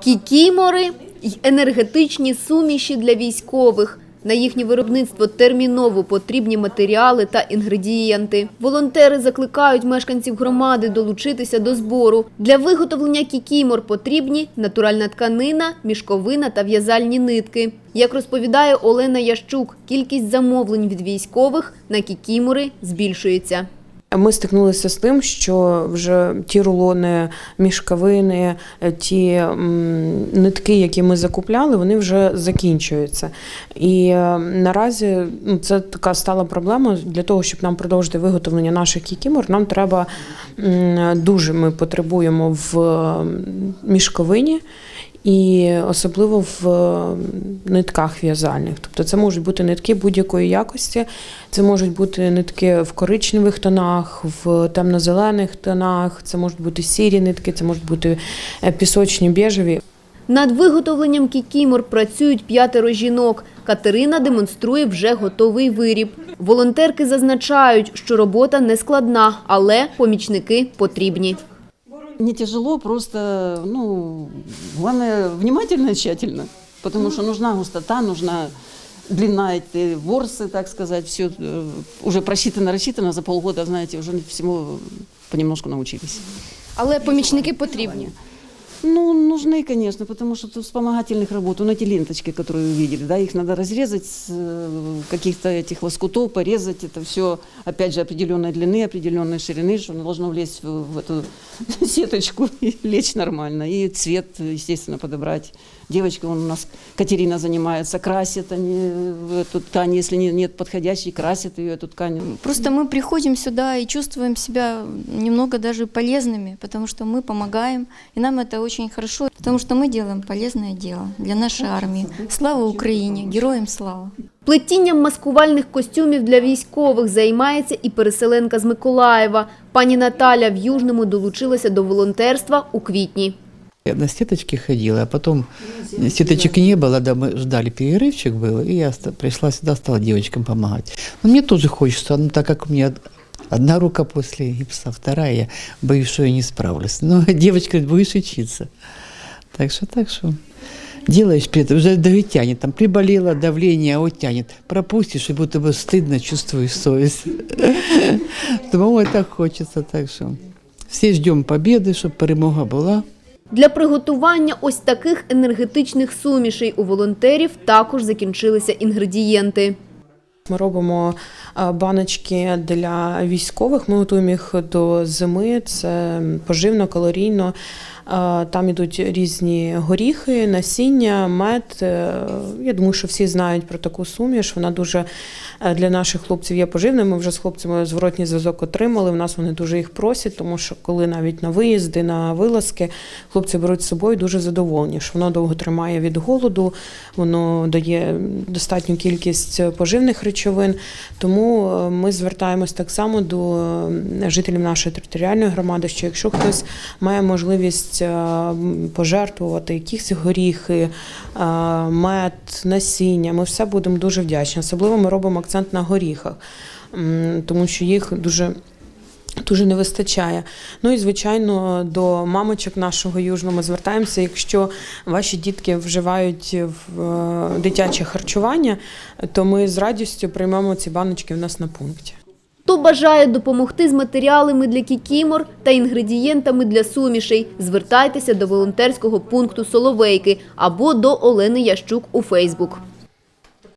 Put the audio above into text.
Кікімори й енергетичні суміші для військових. На їхнє виробництво терміново потрібні матеріали та інгредієнти. Волонтери закликають мешканців громади долучитися до збору. Для виготовлення кікімор потрібні натуральна тканина, мішковина та в'язальні нитки. Як розповідає Олена Ящук, кількість замовлень від військових на кікімори збільшується. Ми стикнулися з тим, що вже ті рулони, мішковини, е, ті нитки, які ми закупляли, вони вже закінчуються. І е, наразі ну, це така стала проблема для того, щоб нам продовжити виготовлення наших кікімор. Нам треба дуже ми потребуємо в мішковині. І особливо в е, нитках в'язальних. Тобто це можуть бути нитки будь-якої якості, це можуть бути нитки в коричневих тонах, в темно-зелених тонах, це можуть бути сірі нитки, це можуть бути е, пісочні біжеві. Над виготовленням кікімор працюють п'ятеро жінок. Катерина демонструє вже готовий виріб. Волонтерки зазначають, що робота не складна, але помічники потрібні. Не тяжело, просто, ну, главное, внимательно тщательно. Потому что нужна густота, нужна длина эти ворсы, так сказать, все уже просчитано, рассчитано, за полгода, знаете, уже всему понемножку научились. Але помічники потрібні. Ну, нужны, конечно, потому что вспомогательных работ, ну, эти ленточки, которые вы видели, да, их надо разрезать, э, каких-то этих лоскутов, порезать, это все, опять же, определенной длины, определенной ширины, что оно должно влезть в, в эту сеточку и лечь нормально, и цвет, естественно, подобрать. Девочка вон у нас, Катерина занимается, красит они в эту ткань, если не- нет подходящей, красит ее, эту ткань. Просто мы приходим сюда и чувствуем себя немного даже полезными, потому что мы помогаем, и нам это очень хорошо, потому что мы делаем полезное дело для нашей армии. Слава Украине, героям слава! Плетінням маскувальних костюмів для військових займається і переселенка з Миколаєва. Пані Наталя в Южному долучилася до волонтерства у квітні. Я на сеточке ходила, а потом сеточек не было, да, мы ждали перерывчик был, и я ста- пришла сюда, стала девочкам помогать. Но мне тоже хочется, ну, так как у меня одна рука после гипса, вторая, я боюсь, что я не справлюсь. Но девочка говорит, будешь учиться. Так что, так что делаешь при этом, уже да тянет, там приболело давление, а вот тянет. Пропустишь, и будто бы стыдно чувствуешь совесть. Думаю, так хочется, так что все ждем победы, чтобы перемога была. Для приготування ось таких енергетичних сумішей у волонтерів також закінчилися інгредієнти. Ми робимо е, баночки для військових. Ми готуємо їх до зими. Це поживно, калорійно. Е, Там ідуть різні горіхи, насіння, мед. Е, Я думаю, що всі знають про таку суміш. Вона дуже е, для наших хлопців є поживною. Ми вже з хлопцями зворотній зв'язок отримали. У нас вони дуже їх просять, тому що коли навіть на виїзди, на вилазки хлопці беруть з собою дуже задоволені, що воно довго тримає від голоду, воно дає достатню кількість поживних речовин. Тому ми звертаємось так само до жителів нашої територіальної громади, що якщо хтось має можливість е, пожертвувати якісь горіхи, е, мед, насіння, ми все будемо дуже вдячні. Особливо ми робимо акцент на горіхах, тому що їх дуже. Дуже не вистачає. Ну і звичайно, до мамочок нашого южного ми звертаємося. Якщо ваші дітки вживають в е, дитяче харчування, то ми з радістю приймемо ці баночки в нас на пункті. Хто бажає допомогти з матеріалами для кікімор та інгредієнтами для сумішей, звертайтеся до волонтерського пункту Соловейки або до Олени Ящук у Фейсбук.